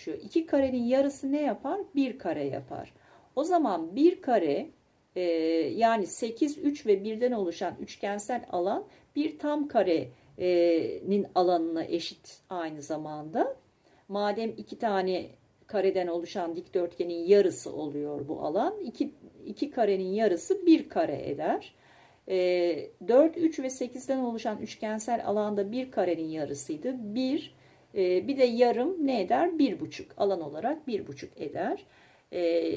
oluşuyor. 2 karenin yarısı ne yapar? 1 kare yapar. O zaman 1 kare e, yani 8, 3 ve 1'den oluşan üçgensel alan bir tam karenin alanına eşit aynı zamanda. Madem iki tane kareden oluşan dikdörtgenin yarısı oluyor bu alan. 2, 2 karenin yarısı 1 kare eder. E, 4, 3 ve 8'den oluşan üçgensel alanda bir karenin yarısıydı. 1, e, bir de yarım ne eder? 1,5 alan olarak 1,5 eder. E,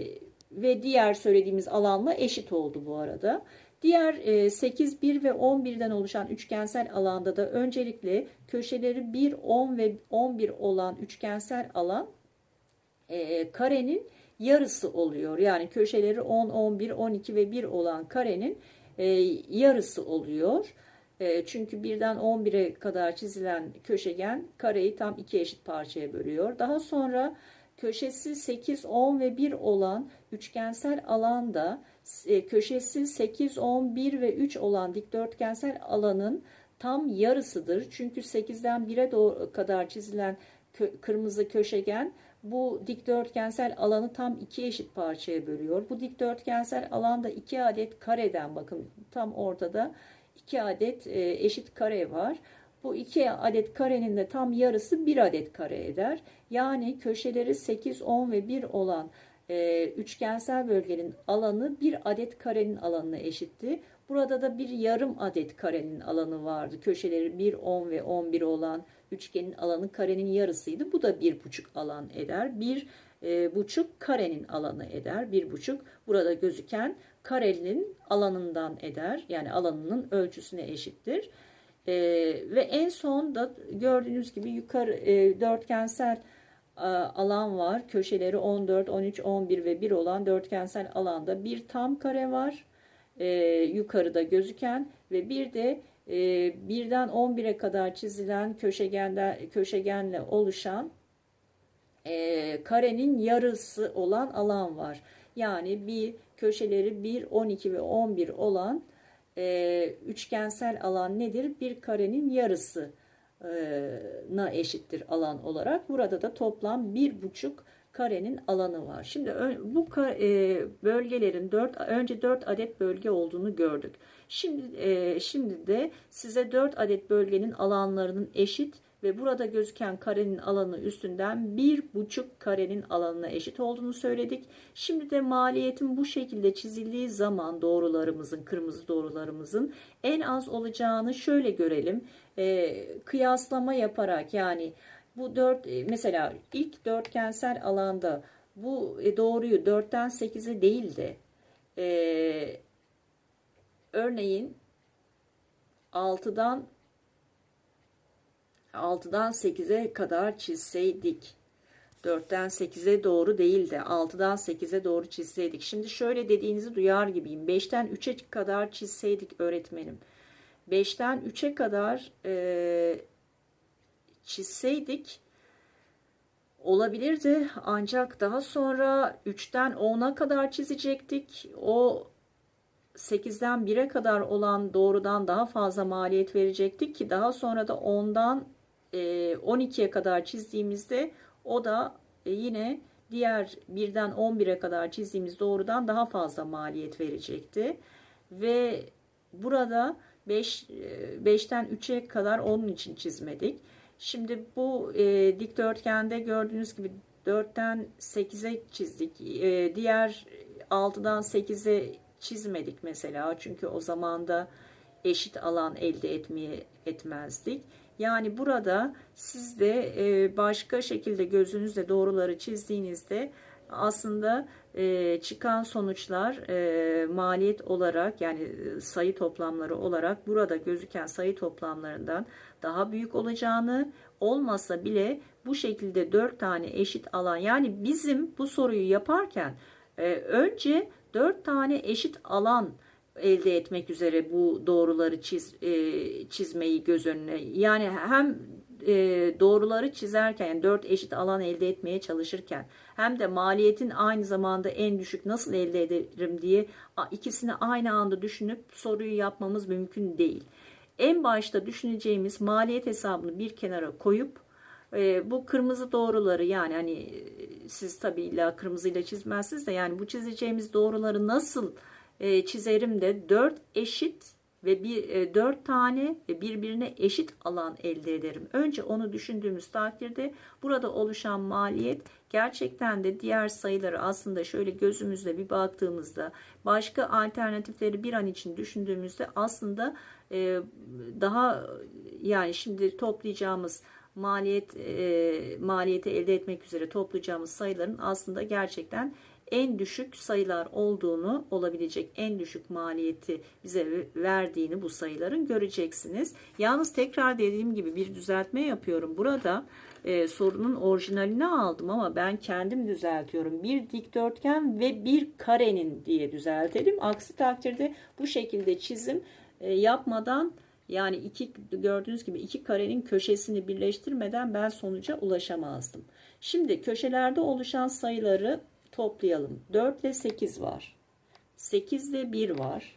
ve diğer söylediğimiz alanla eşit oldu bu arada. Diğer e, 8, 1 ve 11'den oluşan üçgensel alanda da öncelikle köşeleri 1, 10 ve 11 olan üçgensel alan e, karenin yarısı oluyor. Yani köşeleri 10, 11, 12 ve 1 olan karenin e, yarısı oluyor. E, çünkü birden 11'e kadar çizilen köşegen kareyi tam iki eşit parçaya bölüyor. Daha sonra köşesi 8, 10 ve 1 olan üçgensel alanda e, köşesi 8, 10, 1 ve 3 olan dikdörtgensel alanın tam yarısıdır. Çünkü 8'den 1'e doğru kadar çizilen kırmızı köşegen bu dikdörtgensel alanı tam iki eşit parçaya bölüyor. Bu dikdörtgensel alanda iki adet kareden bakın tam ortada iki adet e, eşit kare var. Bu iki adet karenin de tam yarısı bir adet kare eder. Yani köşeleri 8, 10 ve 1 olan e, üçgensel bölgenin alanı bir adet karenin alanına eşitti. Burada da bir yarım adet karenin alanı vardı. Köşeleri 1, 10 ve 11 olan üçgenin alanı karenin yarısıydı. Bu da bir buçuk alan eder. Bir e, buçuk karenin alanı eder. Bir buçuk burada gözüken karenin alanından eder. Yani alanının ölçüsüne eşittir. E, ve en son da gördüğünüz gibi yukarı e, dörtgensel e, alan var. Köşeleri 14, 13, 11 ve 1 olan dörtgensel alanda bir tam kare var. E, yukarıda gözüken ve bir de e, birden 11'e kadar çizilen köşegenden, köşegenle oluşan e, karenin yarısı olan alan var. Yani bir köşeleri 1, 12 ve 11 olan e, üçgensel alan nedir? Bir karenin yarısı na eşittir alan olarak. Burada da toplam bir buçuk karenin alanı var. Şimdi bu bölgelerin 4 önce 4 adet bölge olduğunu gördük. Şimdi şimdi de size 4 adet bölgenin alanlarının eşit ve burada gözüken karenin alanı üstünden bir buçuk karenin alanına eşit olduğunu söyledik. Şimdi de maliyetin bu şekilde çizildiği zaman doğrularımızın, kırmızı doğrularımızın en az olacağını şöyle görelim. E, kıyaslama yaparak yani bu dört mesela ilk dörtgensel alanda bu e, doğruyu 4'ten 8'e değil de e, örneğin 6'dan 6'dan 8'e kadar çizseydik 4'ten 8'e doğru değil de 6'dan 8'e doğru çizseydik. Şimdi şöyle dediğinizi duyar gibiyim. 5'ten 3'e kadar çizseydik öğretmenim. 5'ten 3'e kadar e, çizseydik olabilirdi. Ancak daha sonra 3'ten 10'a kadar çizecektik. O 8'den 1'e kadar olan doğrudan daha fazla maliyet verecektik ki daha sonra da 10'dan 12'ye kadar çizdiğimizde o da e, yine diğer 1'den 11'e kadar çizdiğimiz doğrudan daha fazla maliyet verecekti. Ve burada 5 5'ten 3'e kadar onun için çizmedik. Şimdi bu e, dikdörtgende gördüğünüz gibi 4'ten 8'e çizdik. E, diğer 6'dan 8'e çizmedik mesela. Çünkü o zaman da eşit alan elde etmeye etmezdik. Yani burada siz de e, başka şekilde gözünüzle doğruları çizdiğinizde aslında e, çıkan sonuçlar e, maliyet olarak yani sayı toplamları olarak burada gözüken sayı toplamlarından daha büyük olacağını olmasa bile bu şekilde dört tane eşit alan yani bizim bu soruyu yaparken önce dört tane eşit alan elde etmek üzere bu doğruları çiz, e, çizmeyi göz önüne. Yani hem e, doğruları çizerken yani dört eşit alan elde etmeye çalışırken hem de maliyetin aynı zamanda en düşük nasıl elde ederim diye ikisini aynı anda düşünüp soruyu yapmamız mümkün değil. En başta düşüneceğimiz maliyet hesabını bir kenara koyup E, bu kırmızı doğruları yani hani e, siz tabii illa kırmızıyla çizmezsiniz de yani bu çizeceğimiz doğruları nasıl e, çizerim de 4 eşit ve bir e, 4 tane ve birbirine eşit alan elde ederim. Önce onu düşündüğümüz takdirde burada oluşan maliyet gerçekten de diğer sayıları aslında şöyle gözümüzle bir baktığımızda başka alternatifleri bir an için düşündüğümüzde aslında e, daha yani şimdi toplayacağımız maliyet e, maliyeti elde etmek üzere toplayacağımız sayıların aslında gerçekten en düşük sayılar olduğunu olabilecek en düşük maliyeti bize verdiğini bu sayıların göreceksiniz. Yalnız tekrar dediğim gibi bir düzeltme yapıyorum. Burada e, sorunun orijinalini aldım ama ben kendim düzeltiyorum. Bir dikdörtgen ve bir karenin diye düzeltelim. Aksi takdirde bu şekilde çizim e, yapmadan yani iki gördüğünüz gibi iki karenin köşesini birleştirmeden ben sonuca ulaşamazdım. Şimdi köşelerde oluşan sayıları toplayalım. 4 ile 8 var. 8 ile 1 var.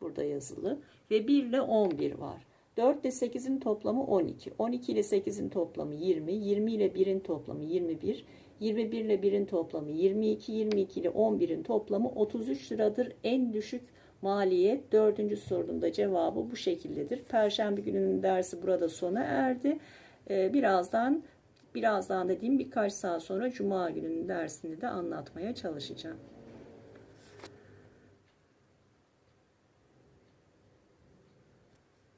Burada yazılı. Ve 1 ile 11 var. 4 ile 8'in toplamı 12. 12 ile 8'in toplamı 20. 20 ile 1'in toplamı 21. 21 ile 1'in toplamı 22. 22 ile 11'in toplamı 33 liradır. En düşük maliyet. Dördüncü sorunun da cevabı bu şekildedir. Perşembe gününün dersi burada sona erdi. Ee, birazdan birazdan dediğim birkaç saat sonra Cuma gününün dersini de anlatmaya çalışacağım.